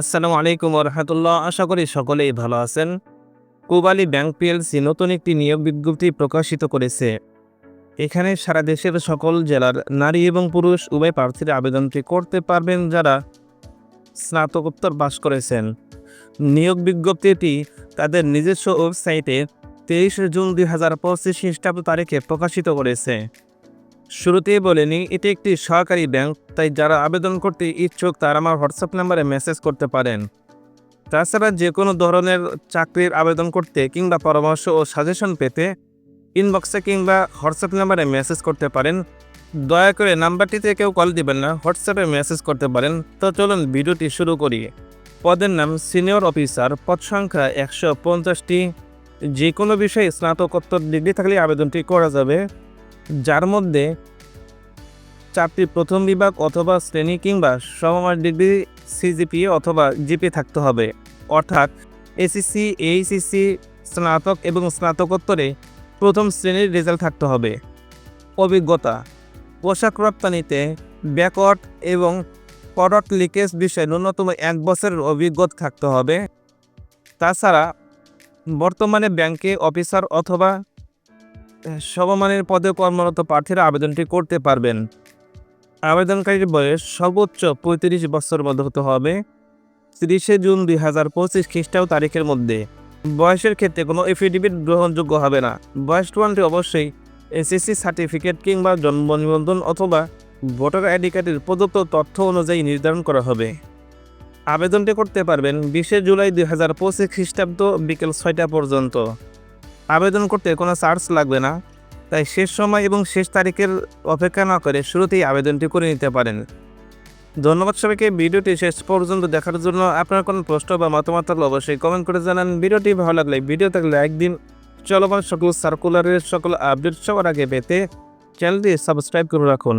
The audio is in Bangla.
আসসালামু আলাইকুম রহমতুল্লাহ। আশা করি সকলেই ভালো আছেন। কুবালি ব্যাংক পিএলসি নতুন একটি নিয়োগ বিজ্ঞপ্তি প্রকাশিত করেছে। এখানে সারা দেশের সকল জেলার নারী এবং পুরুষ উভয় প্রার্থীরা আবেদনটি করতে পারবেন যারা স্নাতকোত্তর পাশ করেছেন। নিয়োগ বিজ্ঞপ্তিটি তাদের নিজস্ব ওয়েবসাইটে তেইশে জুন দুই হাজার পঁচিশ খ্রিস্টাব্দ তারিখে প্রকাশিত করেছে। শুরুতেই বলেনি এটি একটি সহকারী ব্যাংক, তাই যারা আবেদন করতে ইচ্ছুক তারা আমার হোয়াটসঅ্যাপ নাম্বারে মেসেজ করতে পারেন। তাছাড়া যে কোনো ধরনের চাকরির আবেদন করতে কিংবা পরামর্শ ও সাজেশন পেতে ইনবক্সে কিংবা হোয়াটসঅ্যাপ নাম্বারে মেসেজ করতে পারেন। দয়া করে নাম্বারটিতে কেউ কল দিবেন না, হোয়াটসঅ্যাপে মেসেজ করতে পারেন। তো চলুন ভিডিওটি শুরু করি। পদের নাম সিনিয়র অফিসার, পদ সংখ্যা একশো পঞ্চাশটি। যে কোনো বিষয়ে স্নাতকোত্তর ডিগ্রি থাকলে আবেদনটি করা যাবে। যার মধ্যে চারটি প্রথম বিভাগ অথবা শ্রেণি কিংবা সমমান ডিগ্রি সিজিপিএ অথবা জিপি থাকতে হবে। অর্থাৎ এসিসি এইচএসসি, স্নাতক এবং স্নাতকোত্তরে প্রথম শ্রেণির রেজাল্ট থাকতে হবে। অভিজ্ঞতা, পোশাক রপ্তানিতে ব্যাকওয়ার্ড এবং প্রডাক্ট লিকেজ বিষয়ে ন্যূনতম এক বছরের অভিজ্ঞতা থাকতে হবে। তাছাড়া বর্তমানে ব্যাংকে অফিসার অথবা সমমানের পদে কর্মরত প্রার্থীরা আবেদনটি করতে পারবেন। আবেদনকারীর বয়স সর্বোচ্চ পঁয়ত্রিশ বছর মধ্যে হতে হবে তিরিশে জুন দুই হাজার পঁচিশ খ্রিস্টাব্দ তারিখের মধ্যে। বয়সের ক্ষেত্রে কোনো এফিডেভিট গ্রহণযোগ্য হবে না। বয়স প্রমাণটি অবশ্যই এসএসসি সার্টিফিকেট কিংবা জন্ম নিবন্ধন অথবা ভোটার আইডি কার্ডের প্রদত্ত তথ্য অনুযায়ী নির্ধারণ করা হবে। আবেদনটি করতে পারবেন বিশে জুলাই দুই হাজার পঁচিশ খ্রিস্টাব্দ বিকেল ছয়টা পর্যন্ত। আবেদন করতে কোনো চার্জ লাগবে না। তাই শেষ সময় এবং শেষ তারিখের অপেক্ষা না করে শুরুতেই আবেদনটি করে নিতে পারেন। ধন্যবাদ সবাইকে। ভিডিওটি শেষ পর্যন্ত দেখার জন্য আপনার কোনো প্রশ্ন বা মতামত থাকলে অবশ্যই কমেন্ট করে জানান। ভিডিওটি ভালো লাগলে, ভিডিও থাকলে একদিন চলমান সকল সার্কুলারের সকল আপডেট সবার আগে পেতে চ্যানেলটি সাবস্ক্রাইব করে রাখুন।